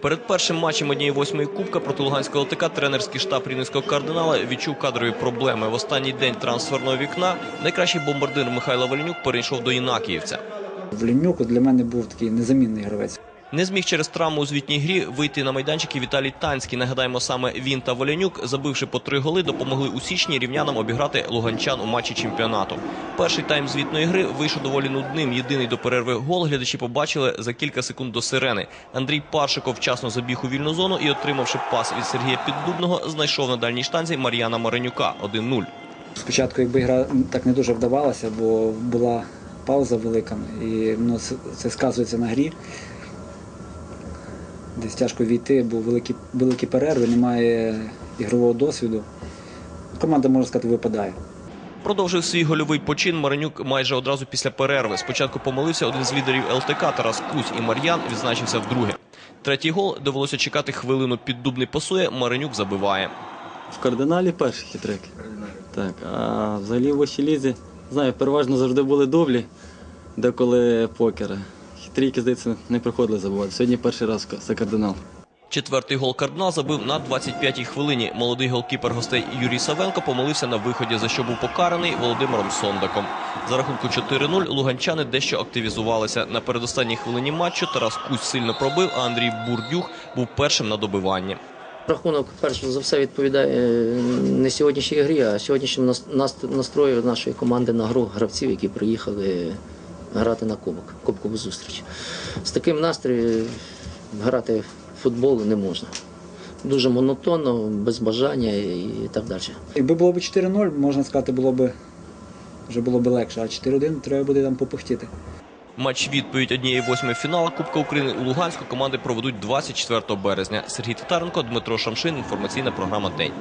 Перед першим матчем однієї восьмої кубка проти Луганського ЛТК тренерський штаб рівненського кардинала відчув кадрові проблеми. В останній день трансферного вікна найкращий бомбардир Михайло Вальнюк перейшов до Інакіївця. Влінюк для мене був такий незамінний гравець. Не зміг через травму у звітній грі вийти на майданчик і Віталій Танський. Нагадаємо, саме він та Волянюк, забивши по три голи, допомогли у січні рівнянам обіграти луганчан у матчі чемпіонату. Перший тайм звітної гри вийшов доволі нудним. Єдиний до перерви гол глядачі побачили за кілька секунд до сирени. Андрій Паршиков вчасно забіг у вільну зону і, отримавши пас від Сергія Піддубного, знайшов на дальній штанзі Мар'яна Маренюка 1-0. Спочатку, якби гра так не дуже вдавалася, бо була пауза велика, і ну, це сказується на грі. Десь тяжко війти, бо великі, великі перерви, немає ігрового досвіду. Команда, можна сказати, випадає. Продовжив свій гольовий почин Маренюк майже одразу після перерви. Спочатку помилився один з лідерів ЛТК Тарас Кузь і Мар'ян відзначився вдруге. Третій гол довелося чекати хвилину. Піддубний пасує, Маренюк забиває. В кардиналі перший хитрик. Так, а взагалі в вищій лізі, знаю, переважно завжди були дублі, деколи покери. Хитрійки, здається, не приходили забувати. Сьогодні перший раз за кардинал. Четвертий гол кардинал забив на 25-й хвилині. Молодий голкіпер гостей Юрій Савенко помилився на виході, за що був покараний Володимиром Сондаком. За рахунку 4-0 луганчани дещо активізувалися. На передостанній хвилині матчу Тарас Кузь сильно пробив, а Андрій Бурдюх був першим на добиванні. Рахунок, перш за все, відповідає е, не сьогоднішній грі, а сьогоднішньому нас- нас- настрою нашої команди на гру гравців, які приїхали грати на кубок, кубкову зустріч. З таким настроєм грати в футбол не можна. Дуже монотонно, без бажання і так далі. Якби було б 4-0, можна сказати, було б вже було б легше, а 4-1 треба буде там попихтіти. Матч відповідь однієї восьмої фіналу Кубка України у Луганську команди проведуть 24 березня. Сергій Татаренко, Дмитро Шамшин. Інформаційна програма День.